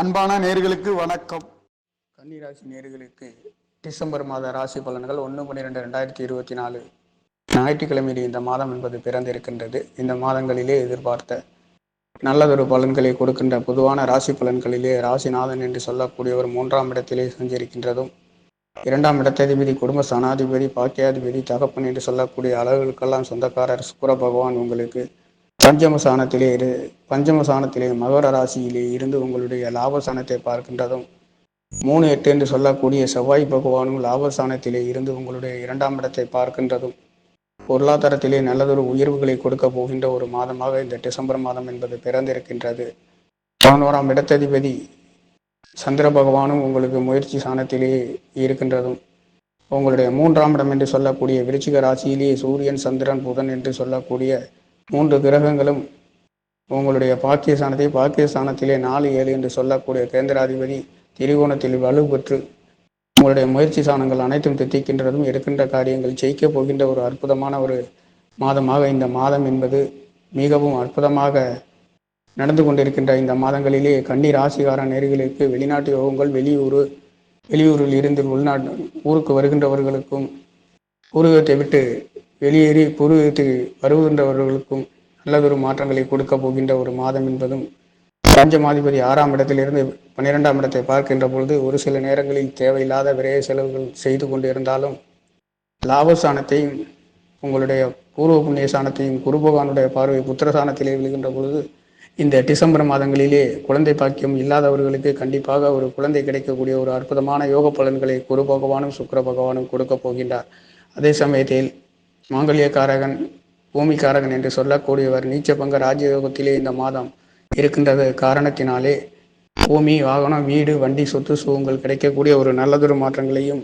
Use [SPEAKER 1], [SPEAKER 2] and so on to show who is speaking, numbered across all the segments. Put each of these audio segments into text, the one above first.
[SPEAKER 1] அன்பான நேர்களுக்கு வணக்கம். கன்னிராசி நேர்களுக்கு டிசம்பர் மாத ராசி பலன்கள் ஒன்று பன்னிரெண்டு ரெண்டாயிரத்தி இருபத்தி நாலு. ஞாயிற்றுக்கிழமையில் இந்த மாதம் என்பது பிறந்திருக்கின்றது. இந்த மாதங்களிலே எதிர்பார்த்த நல்லதொரு பலன்களை கொடுக்கின்ற பொதுவான ராசி பலன்களிலே ராசிநாதன் என்று சொல்லக்கூடியவர் மூன்றாம் இடத்திலே செஞ்சிருக்கின்றதும் இரண்டாம் இடத்ததிபதி குடும்ப சனாதிபதி பாக்கியாதிபதி தகப்பன் என்று சொல்லக்கூடிய அளவுகளுக்கெல்லாம் சொந்தக்காரர் சுக்கர பகவான் உங்களுக்கு பஞ்சமசானத்திலே இரு பஞ்சமசானத்திலே மகர ராசியிலே இருந்து உங்களுடைய லாபஸ்தானத்தை பார்க்கின்றதும் மூணு எட்டு என்று சொல்லக்கூடிய செவ்வாய் பகவானும் லாபஸ்தானத்திலே இருந்து உங்களுடைய இரண்டாம் இடத்தை பார்க்கின்றதும் பொருளாதாரத்திலே நல்லதொரு உயர்வுகளை கொடுக்க போகின்ற ஒரு மாதமாக இந்த டிசம்பர் மாதம் என்பது பிறந்திருக்கின்றது. பதினோராம் இடத்ததிபதி சந்திர பகவானும் உங்களுக்கு முயற்சி சாணத்திலே இருக்கின்றதும் உங்களுடைய மூன்றாம் இடம் என்று சொல்லக்கூடிய விருச்சிக ராசியிலேயே சூரியன் சந்திரன் புதன் என்று சொல்லக்கூடிய மூன்று கிரகங்களும் உங்களுடைய பாக்கியஸ்தானத்தை பாக்கியஸ்தானத்திலே நாலு ஏழு என்று சொல்லக்கூடிய கேந்திராதிபதி திரிகோணத்தில் வலுப்பெற்று உங்களுடைய முயற்சி சாணங்கள் அனைத்தும் தித்திக்கின்றதும் எடுக்கின்ற காரியங்கள் ஜெயிக்கப் போகின்ற ஒரு அற்புதமான ஒரு மாதமாக இந்த மாதம் என்பது மிகவும் அற்புதமாக நடந்து கொண்டிருக்கின்ற இந்த மாதங்களிலே கன்னி ராசிகார நேர்களுக்கு வெளிநாட்டு யோகங்கள் வெளியூர் வெளியூரில் இருந்து உள்நாட்டு ஊருக்கு வருகின்றவர்களுக்கும் பூர்வீகத்தை விட்டு வெளியேறி பூர்வீகத்துக்கு வருகின்றவர்களுக்கும் நல்லதொரு மாற்றங்களை கொடுக்க போகின்ற ஒரு மாதம் என்பதும் பஞ்சமாதிபதி ஆறாம் இடத்திலிருந்து பன்னிரெண்டாம் இடத்தை பார்க்கின்ற பொழுது ஒரு சில நேரங்களில் தேவையில்லாத விரைய செலவுகள் செய்து கொண்டிருந்தாலும் லாபஸ்தானத்தையும் உங்களுடைய பூர்வ புண்ணிய சாணத்தையும் குருபகவானுடைய பார்வை புத்திரசானத்திலே விழுகின்ற பொழுது இந்த டிசம்பர் மாதங்களிலே குழந்தை பாக்கியம் இல்லாதவர்களுக்கு கண்டிப்பாக ஒரு குழந்தை கிடைக்கக்கூடிய ஒரு அற்புதமான யோக பலன்களை குரு பகவானும் சுக்கர பகவானும் கொடுக்க போகின்றார். அதே சமயத்தில் மாங்கல்யக்காரகன் பூமிக்காரகன் என்று சொல்லக்கூடியவர் நீச்சபங்க ராஜயோகத்திலே இந்த மாதம் இருக்கின்றது. காரணத்தினாலே பூமி வாகனம் வீடு வண்டி சொத்து சுகங்கள் கிடைக்கக்கூடிய ஒரு நல்லதொரு மாற்றங்களையும்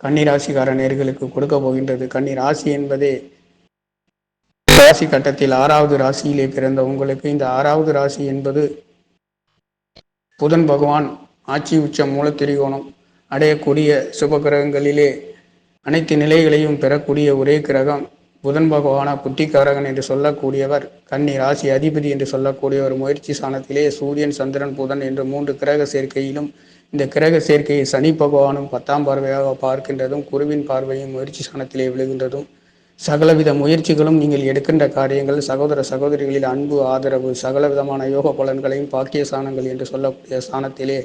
[SPEAKER 1] கன்னிராசிக்கார நேர்களுக்கு கொடுக்க போகின்றது. கன்னி ராசி என்பதே ராசி கட்டத்தில் ஆறாவது ராசியிலே பிறந்த உங்களுக்கு. இந்த ஆறாவது ராசி என்பது புதன் பகவான் ஆட்சி உச்சம் மூலத்திரிகோணம் அடையக்கூடிய சுப கிரகங்களிலே அனைத்து நிலைகளையும் பெறக்கூடிய ஒரே கிரகம் புதன் பகவான புத்திகாரகன் என்று சொல்லக்கூடியவர் கன்னி ராசி அதிபதி என்று சொல்லக்கூடிய ஒரு முயற்சி சாணத்திலே சூரியன் சந்திரன் புதன் என்று மூன்று கிரக சேர்க்கையிலும் இந்த கிரக சேர்க்கையை சனி பகவானும் பத்தாம் பார்வையாக பார்க்கின்றதும் குருவின் பார்வையும் முயற்சி சாணத்திலே விழுகின்றதும். சகலவித முயற்சிகளும் நீங்கள் எடுக்கின்ற காரியங்கள் சகோதர சகோதரிகளில் அன்பு ஆதரவு சகல விதமான யோக பலன்களையும் பாக்கிய சாணங்கள் என்று சொல்லக்கூடிய ஸ்தானத்திலே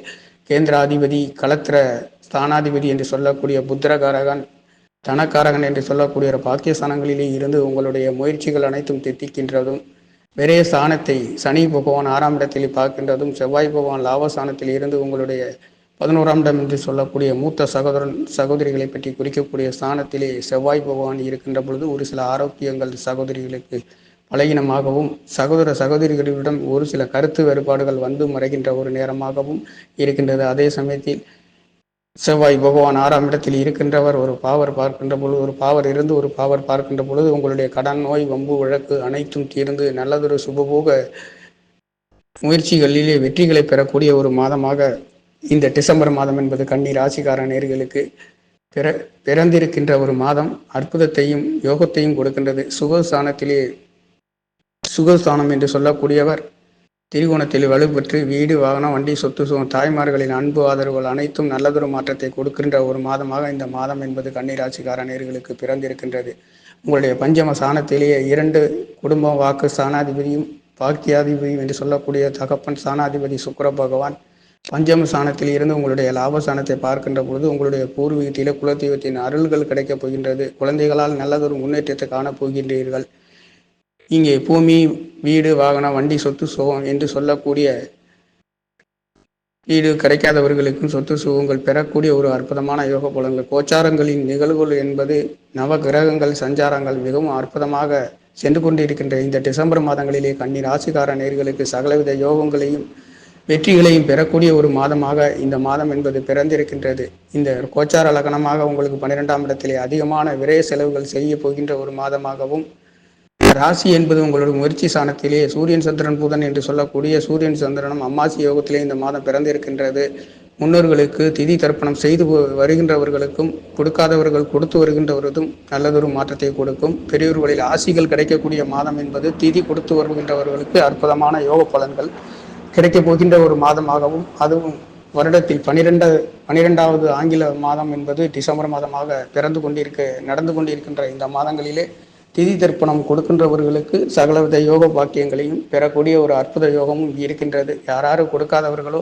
[SPEAKER 1] கேந்திராதிபதி கலத்திர ஸ்தானாதிபதி என்று சொல்லக்கூடிய புத்திரகாரகன் தனக்காரகன் என்று சொல்லக்கூடிய ஒரு பாக்கியஸ்தானங்களிலே இருந்து உங்களுடைய முயற்சிகள் அனைத்தும் தித்திக்கின்றதும் விரைய ஸ்தானத்தை சனி பகவான் ஆறாம் இடத்தில் பார்க்கின்றதும் செவ்வாய் பகவான் லாபஸ்தானத்தில் இருந்து உங்களுடைய பதினோராம் இடம் என்று சொல்லக்கூடிய மூத்த சகோதரன் சகோதரிகளை பற்றி குறிக்கக்கூடிய ஸ்தானத்திலே செவ்வாய் பகவான் இருக்கின்ற பொழுது ஒரு சில ஆரோக்கியங்கள் சகோதரிகளுக்கு பலகீனமாகவும் சகோதர சகோதரிகளிடம் ஒரு சில கருத்து வேறுபாடுகள் வந்து மறைகின்ற ஒரு நேரமாகவும் இருக்கின்றது. அதே சமயத்தில் செவ்வாய் பகவான் ஆறாம் இடத்தில் இருக்கின்றவர் ஒரு பாவர் பார்க்கின்ற பொழுது ஒரு பாவர் இருந்து ஒரு பாவர் பார்க்கின்ற பொழுது உங்களுடைய கடன் நோய் வம்பு வழக்கு அனைத்தும் தீர்ந்து நல்லதொரு சுபபோக முயற்சிகளிலே வெற்றிகளை பெறக்கூடிய ஒரு மாதமாக இந்த டிசம்பர் மாதம் என்பது கன்னி ராசிக்கார நேர்களுக்கு பிற பிறந்திருக்கின்ற ஒரு மாதம். அற்புதத்தையும் யோகத்தையும் கொடுக்கின்றது. சுகஸ்தானத்திலே சுகஸ்தானம் என்று சொல்லக்கூடியவர் திரிகோணத்தில் வலுப்பெற்று வீடு வாகனம் வண்டி சொத்து சுகம் தாய்மார்களின் அன்பு ஆதரவுகள் அனைத்தும் நல்லதொரு மாற்றத்தை கொடுக்கின்ற ஒரு மாதமாக இந்த மாதம் என்பது கன்னிராசிக்கார நேர்களுக்கு பிறந்திருக்கின்றது. உங்களுடைய பஞ்சம சாணத்திலேயே இரண்டு குடும்பம் வாக்கு சாணாதிபதியும் பாக்கியாதிபதியும் என்று சொல்லக்கூடிய தகப்பன் சாணாதிபதி சுக்கர பகவான் பஞ்சம சாணத்தில் இருந்து உங்களுடைய லாபசானத்தை பார்க்கின்ற பொழுது உங்களுடைய பூர்வீகத்திலே குலதெய்வத்தின் அருள்கள் கிடைக்கப் போகின்றது. குழந்தைகளால் நல்லதொரு முன்னேற்றத்தை காணப்போகின்றீர்கள் இங்கே பூமி வீடு வாகனம் வண்டி சொத்து சுகம் என்று சொல்லக்கூடிய வீடு கிடைக்காதவர்களுக்கும் சொத்து சுகங்கள் பெறக்கூடிய ஒரு அற்புதமான யோக பலன்கள் கோச்சாரங்களின் நிகழ்வுகள் என்பது நவ கிரகங்கள் சஞ்சாரங்கள் மிகவும் அற்புதமாக சென்று கொண்டிருக்கின்ற இந்த டிசம்பர் மாதங்களிலே கன்னி ராசிக்கார நேர்களுக்கு சகலவித யோகங்களையும் வெற்றிகளையும் பெறக்கூடிய ஒரு மாதமாக இந்த மாதம் என்பது பிறந்திருக்கின்றது. இந்த கோச்சார லக்னமாக உங்களுக்கு பன்னிரெண்டாம் இடத்திலே அதிகமான விரைய செலவுகள் செய்ய போகின்ற ஒரு மாதமாகவும் ராசி என்பது உங்களோட முயற்சி சாணத்திலே சூரியன் சந்திரன் புதன் என்று சொல்லக்கூடிய சூரியன் சந்திரனும் அம்மாசி யோகத்திலே இந்த மாதம் பிறந்திருக்கின்றது. முன்னோர்களுக்கு திதி தர்ப்பணம் செய்து வருகின்றவர்களுக்கும் கொடுக்காதவர்கள் கொடுத்து வருகின்றவர்களும் நல்லதொரு மாற்றத்தை கொடுக்கும். பெரியோர்களில் ஆசிகள் கிடைக்கக்கூடிய மாதம் என்பது திதி கொடுத்து வருகின்றவர்களுக்கு அற்புதமான யோக பலன்கள் கிடைக்கப் போகின்ற ஒரு மாதமாகவும் அதுவும் வருடத்தில் பனிரெண்டு பனிரெண்டாவது ஆங்கில மாதம் என்பது டிசம்பர் மாதமாக பிறந்து கொண்டிருக்க நடந்து கொண்டிருக்கின்ற இந்த மாதங்களிலே திதி தர்ப்பணம் கொடுக்கின்றவர்களுக்கு சகலவித யோக பாக்கியங்களையும் பெறக்கூடிய ஒரு அற்புத யோகமும் இருக்கின்றது. யாராரும் கொடுக்காதவர்களோ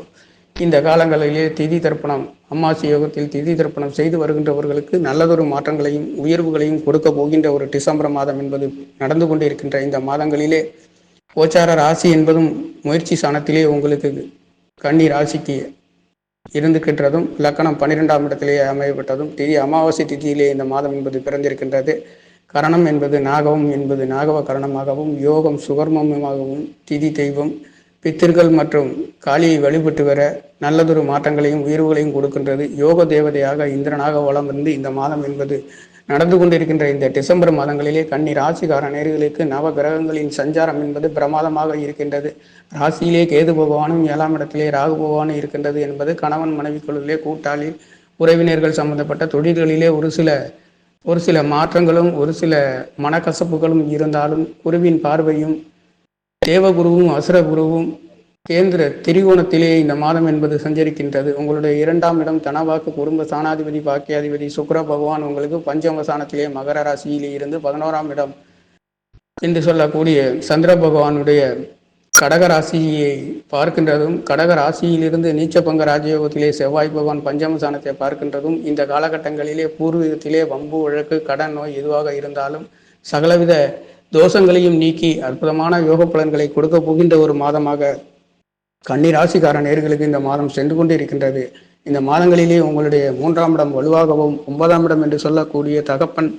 [SPEAKER 1] இந்த காலங்களிலே திதி தர்ப்பணம் அம்மாசி யோகத்தில் திதி தர்ப்பணம் செய்து வருகின்றவர்களுக்கு நல்லதொரு மாற்றங்களையும் உயர்வுகளையும் கொடுக்க போகின்ற ஒரு டிசம்பர் மாதம் என்பது நடந்து கொண்டிருக்கின்ற இந்த மாதங்களிலே கோச்சார ராசி என்பதும் முயற்சி சாணத்திலே உங்களுக்கு கன்னி ராசிக்கு இருந்துகின்றதும் லக்கணம் பன்னிரெண்டாம் இடத்திலேயே அமையப்பட்டதும் திதி அமாவாசை திதியிலே இந்த மாதம் என்பது பிறந்திருக்கின்றது. கரணம் என்பது நாகவம் என்பது நாகவ கரணமாகவும் யோகம் சுகர்மமாகவும் திதி தெய்வம் பித்திர்கள் மற்றும் காளியை வழிபட்டு வர நல்லதொரு மாற்றங்களையும் உயர்வுகளையும் கொடுக்கின்றது. யோக தேவதையாக இந்திரனாக வளம் இருந்து இந்த மாதம் என்பது நடந்து கொண்டிருக்கின்ற இந்த டிசம்பர் மாதங்களிலே கன்னி ராசிக்கார நேர்களுக்கு நவ கிரகங்களின் சஞ்சாரம் என்பது பிரமாதமாக இருக்கின்றது. ராசியிலே கேது பகவானும் ஏழாம் இடத்திலே ராகு பகவானும் இருக்கின்றது என்பது கணவன் மனைவிக்குள்ளே கூட்டாளி உறவினர்கள் சம்பந்தப்பட்ட தொழில்களிலே ஒரு சில ஒரு சில மாற்றங்களும் ஒரு சில மனக்கசப்புகளும் இருந்தாலும் குருவின் பார்வையும் தேவகுருவும் அசுரகுருவும் கேந்திர திரிகோணத்திலே இந்த மாதம் என்பது சஞ்சரிக்கின்றது. உங்களுடைய இரண்டாம் இடம் தனவாக்கு குடும்ப சாணாதிபதி பாக்கியாதிபதி சுக்கர பகவான் உங்களுக்கு பஞ்சமசானத்திலே மகர ராசியிலே இருந்து பதினோராம் இடம் என்று சொல்லக்கூடிய சந்திர பகவானுடைய கடக ராசியை பார்க்கின்றதும் கடக ராசியிலிருந்து நீச்சபங்க ராஜயோகத்திலே செவ்வாய் பகவான் பஞ்சமசானத்தை பார்க்கின்றதும் இந்த காலகட்டங்களிலே பூர்வீகத்திலே வம்பு வழக்கு கடன் நோய் எதுவாக இருந்தாலும் சகலவித தோஷங்களையும் நீக்கி அற்புதமான யோக பலன்களை கொடுக்க போகின்ற ஒரு மாதமாக கன்னி ராசிக்கார நேர்களுக்கு இந்த மாதம் சென்று கொண்டு இருக்கின்றது இந்த மாதங்களிலே உங்களுடைய மூன்றாம் இடம் வலுவாகவும் ஒன்பதாம் இடம் என்று சொல்லக்கூடிய தகப்பன்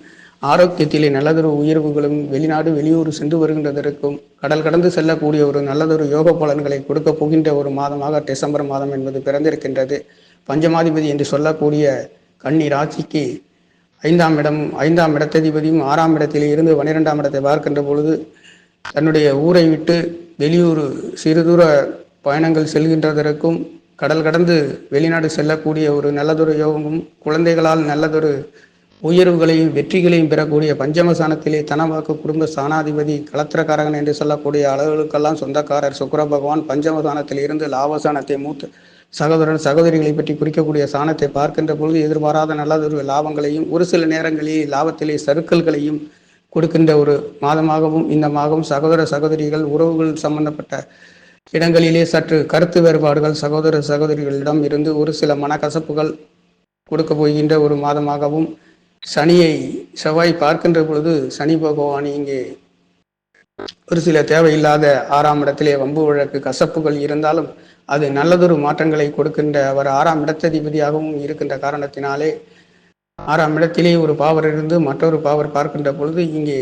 [SPEAKER 1] ஆரோக்கியத்திலே நல்லதொரு உயர்வுகளும் வெளிநாடு வெளியூர் சென்று வருகின்றதற்கும் கடல் கடந்து செல்லக்கூடிய ஒரு நல்லதொரு யோக பலன்களை கொடுக்க போகின்ற ஒரு மாதமாக டிசம்பர் மாதம் என்பது பிறந்திருக்கின்றது. பஞ்சமாதிபதி என்று சொல்லக்கூடிய கன்னி ராசிக்கு ஐந்தாம் இடம் ஐந்தாம் இடத்ததிபதியும் ஆறாம் இடத்தில் இருந்து பன்னிரெண்டாம் இடத்தை பார்க்கின்ற பொழுது தன்னுடைய ஊரை விட்டு வெளியூர் சிறு தூர பயணங்கள் செல்கின்றதற்கும் கடல் கடந்து வெளிநாடு செல்லக்கூடிய ஒரு நல்லதொரு யோகமும் குழந்தைகளால் நல்லதொரு உயர்வுகளையும் வெற்றிகளையும் பெறக்கூடிய பஞ்சமசானத்திலே தனவாக்கு குடும்ப சாணாதிபதி கலத்திரக்காரகன் என்று சொல்லக்கூடிய அளவுகளுக்கெல்லாம் சொந்தக்காரர் சுக்கர பகவான் பஞ்சமசானத்தில் இருந்து லாபசானத்தை மூத்த சகோதரன் சகோதரிகளை பற்றி குறிக்கக்கூடிய சாணத்தை பார்க்கின்ற பொழுது எதிர்பாராத நல்லதொரு லாபங்களையும் ஒரு சில நேரங்களில் லாபத்திலே சருக்கல்களையும் கொடுக்கின்ற ஒரு மாதமாகவும் இந்த மாதம் சகோதர சகோதரிகள் உறவுகள் சம்பந்தப்பட்ட இடங்களிலே சற்று கருத்து வேறுபாடுகள் சகோதர சகோதரிகளிடம் இருந்து ஒரு சில மனக்கசப்புகள் கொடுக்க போகின்ற ஒரு மாதமாகவும் சனியை செவ்வாய் பார்க்கின்ற பொழுது சனி பகவான் இங்கே ஒரு சில தேவையில்லாத ஆறாம் இடத்திலே வம்பு வழக்கு கசப்புகள் இருந்தாலும் அது நல்லதொரு மாற்றங்களை கொடுக்கின்ற அவர் ஆறாம் இடத்ததிபதியாகவும் இருக்கின்ற காரணத்தினாலே ஆறாம் இடத்திலே ஒரு பாவர் இருந்து மற்றொரு பாவர் பார்க்கின்ற பொழுது இங்கே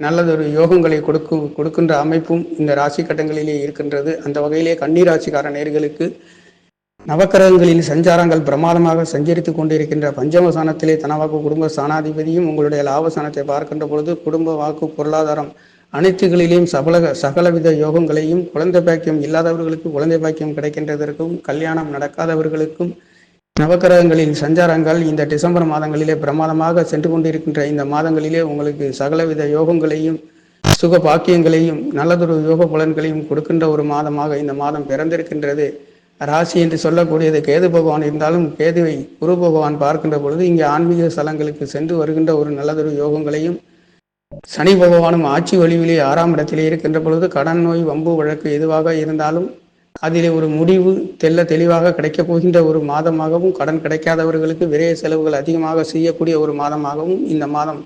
[SPEAKER 1] நல்லதொரு யோகங்களை கொடுக்கும் கொடுக்கின்ற அமைப்பும் இந்த ராசி கட்டங்களிலே இருக்கின்றது. அந்த வகையிலே கன்னி ராசிக்கார நேர்களுக்கு நவக்கிரகங்களின் சஞ்சாரங்கள் பிரமாதமாக சஞ்சரித்து கொண்டிருக்கின்ற பஞ்சமசானத்திலே தனவாக்கு குடும்ப சாணாதிபதியும் உங்களுடைய லாபசானத்தை பார்க்கின்ற பொழுது குடும்ப வாக்கு பொருளாதாரம் அனைத்துகளிலேயும் சபல சகலவித யோகங்களையும் குழந்தை பாக்கியம் இல்லாதவர்களுக்கு குழந்தை பாக்கியம் கிடைக்கின்றதற்கும் கல்யாணம் நடக்காதவர்களுக்கும் நவக்கிரகங்களின் சஞ்சாரங்கள் இந்த டிசம்பர் மாதங்களிலே பிரமாதமாக சென்று கொண்டிருக்கின்ற இந்த மாதங்களிலே உங்களுக்கு சகலவித யோகங்களையும் சுக பாக்கியங்களையும் நல்லதொரு யோக பலன்களையும் கொடுக்கின்ற ஒரு மாதமாக இந்த மாதம் பிறந்திருக்கின்றது. ராசி என்று சொல்லக்கூடியது கேது பகவான் இருந்தாலும் கேதுவை குரு பகவான் பார்க்கின்ற பொழுது இங்கே ஆன்மீக ஸ்தலங்களுக்கு சென்று வருகின்ற ஒரு நல்லதொரு யோகங்களையும் சனி பகவானும் ஆட்சி வழிவிலே ஆறாம் இடத்திலே இருக்கின்ற பொழுது கடன் நோய் வம்பு வழக்கு எதுவாக இருந்தாலும் அதிலே ஒரு முடிவு தெல்ல தெளிவாக கிடைக்கப் போகின்ற ஒரு மாதமாகவும் கடன் கிடைக்காதவர்களுக்கு விரைய செலவுகள் அதிகமாக செய்யக்கூடிய ஒரு மாதமாகவும் இந்த மாதம்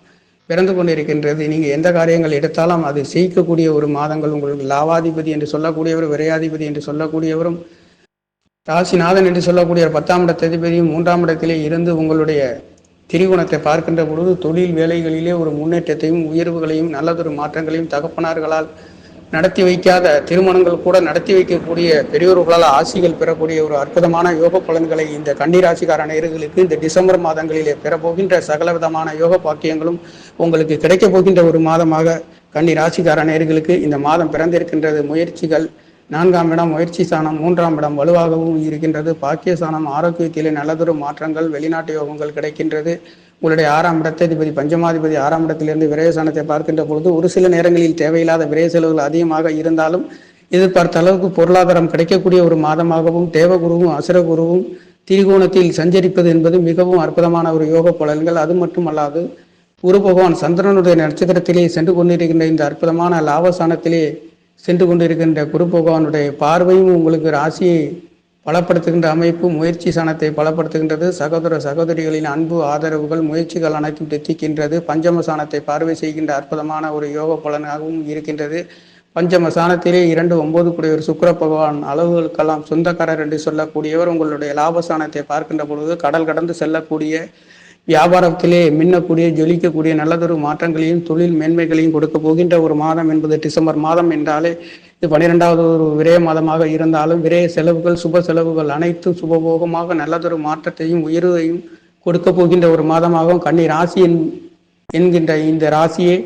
[SPEAKER 1] பிறந்து கொண்டிருக்கின்றது. நீங்கள் எந்த காரியங்கள் எடுத்தாலும் அது செய்யக்கூடிய ஒரு மாதங்கள். உங்களுக்கு லாவாதிபதி என்று சொல்லக்கூடியவர் விரையாதிபதி என்று சொல்லக்கூடியவரும் ராசிநாதன் என்று சொல்லக்கூடிய பத்தாம் இடத்ததிபதியும் மூன்றாம் இடத்திலே இருந்து உங்களுடைய திரிகுணத்தை பார்க்கின்ற பொழுது தொழில் வேலைகளிலே ஒரு முன்னேற்றத்தையும் உயர்வுகளையும் நல்லதொரு மாற்றங்களையும் தகப்பனார்களால் நடத்தி வைக்காத திருமணங்கள் கூட நடத்தி வைக்கக்கூடிய பெரியோர்களால் ஆசிகள் பெறக்கூடிய ஒரு அற்புதமான யோக பலன்களை இந்த கன்னிராசிக்கார நேர்களுக்கு இந்த டிசம்பர் மாதங்களிலே பெறப்போகின்ற சகலவிதமான யோக பாக்கியங்களும் உங்களுக்கு கிடைக்கப் போகின்ற ஒரு மாதமாக கன்னிராசிக்கார நேர்களுக்கு இந்த மாதம் பிறந்திருக்கின்றது. முயற்சிகள் நான்காம் இடம் முயற்சி சாணம் மூன்றாம் இடம் வலுவாகவும் இருக்கின்றது. பாக்கிய சாணம் ஆரோக்கியத்திலே நல்லதொரு மாற்றங்கள் வெளிநாட்டு யோகங்கள் கிடைக்கின்றது. உங்களுடைய ஆறாம் இடத்ததிபதி பஞ்சமாதிபதி ஆறாம் இடத்திலிருந்து விரயசானத்தை பார்க்கின்ற பொழுது ஒரு சில நேரங்களில் தேவையில்லாத விரய செலவுகள் அதிகமாக இருந்தாலும் எதிர்பார்த்த அளவுக்கு பொருளாதாரம் கிடைக்கக்கூடிய ஒரு மாதமாகவும் தேவகுருவும் அசுரகுருவும் திரிகோணத்தில் சஞ்சரிப்பது என்பது மிகவும் அற்புதமான ஒரு யோக பலன்கள். அது மட்டுமல்லாது குரு பகவான் சந்திரனுடைய நட்சத்திரத்திலே சென்று கொண்டிருக்கின்ற இந்த அற்புதமான லாபசானத்திலே சென்று கொண்டிருக்கின்ற குரு பகவானுடைய பார்வையும் உங்களுக்கு ராசியை பலப்படுத்துகின்ற அமைப்பு முயற்சி சாணத்தை பலப்படுத்துகின்றது. சகோதர சகோதரிகளின் அன்பு ஆதரவுகள் முயற்சிகள் அனைத்தும் தெத்திக்கின்றது பஞ்சம சாணத்தை பார்வை செய்கின்ற அற்புதமான ஒரு யோக பலனாகவும் இருக்கின்றது. பஞ்சம சாணத்திலே இரண்டு ஒன்பது கூடியவர் சுக்கிர பகவான் அளவுகளுக்கெல்லாம் சொந்தக்காரர் என்று சொல்லக்கூடியவர் உங்களுடைய லாபசானத்தை பார்க்கின்ற பொழுது கடல் கடந்து செல்லக்கூடிய வியாபாரத்திலே மின்னக்கூடிய ஜொலிக்கக்கூடிய நல்லதொரு மாற்றங்களையும் தொழில் மேன்மைகளையும் கொடுக்க போகின்ற ஒரு மாதம் என்பது டிசம்பர் மாதம் என்றாலே இது பன்னிரெண்டாவது ஒரு விரய மாதமாக இருந்தாலும் விரய செலவுகள் சுப செலவுகள் அனைத்தும் சுபபோகமாக நல்லதொரு மாற்றத்தையும் உயர்வையும் கொடுக்க போகின்ற ஒரு மாதமாகவும் கன்னி ராசி என்- என்கின்ற இந்த ராசியே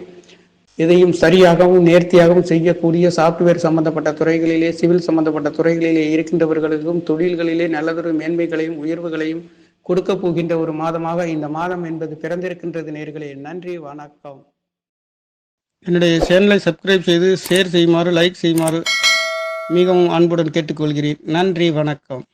[SPEAKER 1] இதையும் சரியாகவும் நேர்த்தியாகவும் செய்யக்கூடிய சாப்ட்வேர் சம்பந்தப்பட்ட துறைகளிலே சிவில் சம்பந்தப்பட்ட துறைகளிலே இருக்கின்றவர்களுக்கும் தொழில்களிலே நல்லதொரு மேன்மைகளையும் உயர்வுகளையும் கொடுக்க போகின்ற ஒரு மாதமாக இந்த மாதம் என்பது பிறந்திருக்கின்றது நேர்களே. நன்றி வணக்கம். என்னுடைய சேனலை சப்ஸ்கிரைப் செய்து ஷேர் செய்யுமாறு லைக் செய்யுமாறு மிகவும் அன்புடன் கேட்டுக்கொள்கிறேன். நன்றி வணக்கம்.